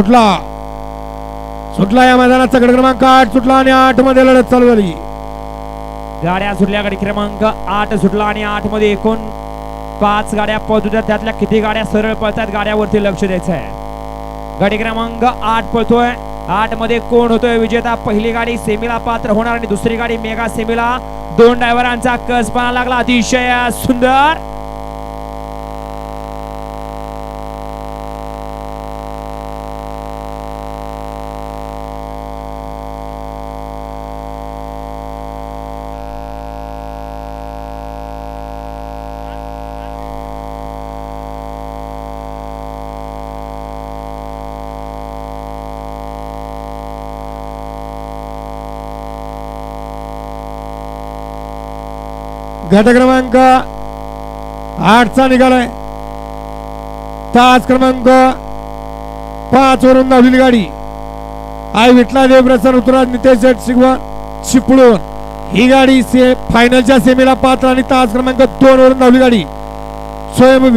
सुटला. सुटला या मैदानाचा गड क्रमांक आठ सुटला आणि आठमध्ये लढत चालू झाली. गाड्या सुटल्या गड क्रमांक आठ सुटला आणि आठमध्ये एकूण पाच गाड्या पळत त्यातल्या किती गाड्या सरळ पळतात गाड्यावरती लक्ष द्यायचं आहे. गाडी क्रमांक आठ पळतोय. आठमध्ये कोण होतोय विजेता? पहिली गाडी सेमीला पात्र होणार आणि दुसरी गाडी मेगा सेमीला. दोन ड्रायव्हरांचा कसपणा लागला. अतिशय सुंदर. गट क्रमांक आठचा निघालाय. तास क्रमांक पाच वरून धावलेली गाडी. आई विठला देवप्रसन्न ऋतुराज नितेश शेठ शिगवण चिपळूण ही गाडी से फायनलच्या सेमीला पात्र आणि तास क्रमांक दोन वरून धावली गाडी. स्वयं